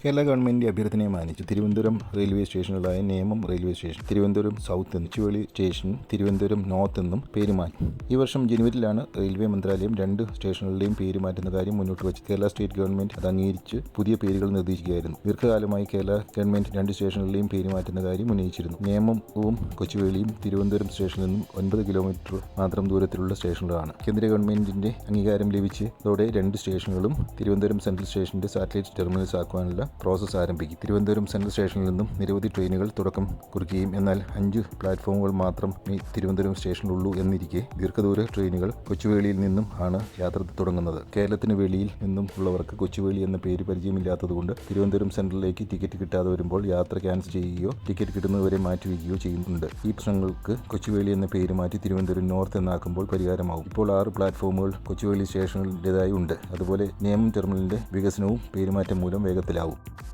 കേരള ഗവൺമെന്റിന്റെ അഭ്യർത്ഥനയെ മാനിച്ച് Thiruvananthapuram railway സ്റ്റേഷനുകളായ Nemom railway station Thiruvananthapuram south എന്നും ചുവളി സ്റ്റേഷൻ തിരുവനന്തപുരം നോർത്ത് എന്നും പേര് മാറ്റി. ഈ വർഷം ജനുവരിയിലാണ് റെയിൽവേ മന്ത്രാലയം രണ്ട് സ്റ്റേഷനുകളുടെയും പേര് മാറ്റുന്ന കാര്യം മുന്നോട്ട് വെച്ച് കേരള സ്റ്റേറ്റ് ഗവൺമെന്റ് അത് അംഗീകരിച്ച് പുതിയ പേരുകൾ നിർദ്ദേശിക്കുകയായിരുന്നു. ദീർഘകാലമായി കേരള ഗവൺമെന്റ് രണ്ട് സ്റ്റേഷനുകളുടെയും പേര് മാറ്റുന്ന കാര്യം ഉന്നയിച്ചിരുന്നു. നേമവും കൊച്ചുവേളിയും തിരുവനന്തപുരം സ്റ്റേഷനിൽ നിന്നും ഒൻപത് കിലോമീറ്റർ മാത്രം ദൂരത്തിലുള്ള സ്റ്റേഷനുകളാണ്. കേന്ദ്ര ഗവൺമെന്റിന്റെ അംഗീകാരം ലഭിച്ചതോടെ രണ്ട് സ്റ്റേഷനുകളും തിരുവനന്തപുരം സെൻട്രൽ സ്റ്റേഷന്റെ സാറ്റലൈറ്റ് ടെർമിനൽസ് ആക്കുവാനുള്ള പ്രോസസ്സ് ആരംഭിക്കും തിരുവനന്തപുരം സെൻട്രൽ സ്റ്റേഷനിൽ നിന്നും നിരവധി ട്രെയിനുകൾ തുടക്കം കുറിക്കുകയും എന്നാൽ അഞ്ച് പ്ലാറ്റ്ഫോമുകൾ മാത്രം ഈ തിരുവനന്തപുരം സ്റ്റേഷനിലുള്ളൂ എന്നിരിക്കെ ദീർഘദൂര ട്രെയിനുകൾ കൊച്ചുവേളിയിൽ നിന്നും ആണ് യാത്ര തുടങ്ങുന്നത്. കേരളത്തിന് വെളിയിൽ നിന്നും ഉള്ളവർക്ക് കൊച്ചുവേളി എന്ന പേര് പരിചയമില്ലാത്തതുകൊണ്ട് തിരുവനന്തപുരം സെൻട്രലിലേക്ക് ടിക്കറ്റ് കിട്ടാതെ വരുമ്പോൾ യാത്ര ക്യാൻസൽ ചെയ്യുകയോ ടിക്കറ്റ് കിട്ടുന്നതുവരെ മാറ്റിവെക്കുകയോ ചെയ്യുന്നുണ്ട്. ഈ പ്രശ്നങ്ങൾക്ക് കൊച്ചുവേളി എന്ന പേര് മാറ്റി തിരുവനന്തപുരം നോർത്ത് എന്നാക്കുമ്പോൾ പരിഹാരമാവും. ഇപ്പോൾ ആറ് പ്ലാറ്റ്ഫോമുകൾ കൊച്ചുവേളി സ്റ്റേഷനിലേതായി ഉണ്ട്. അതുപോലെ നിയമം ടെർമിനലിന്റെ വികസനവും പേരുമാറ്റം മൂലം വേഗത്തിലാവും. out.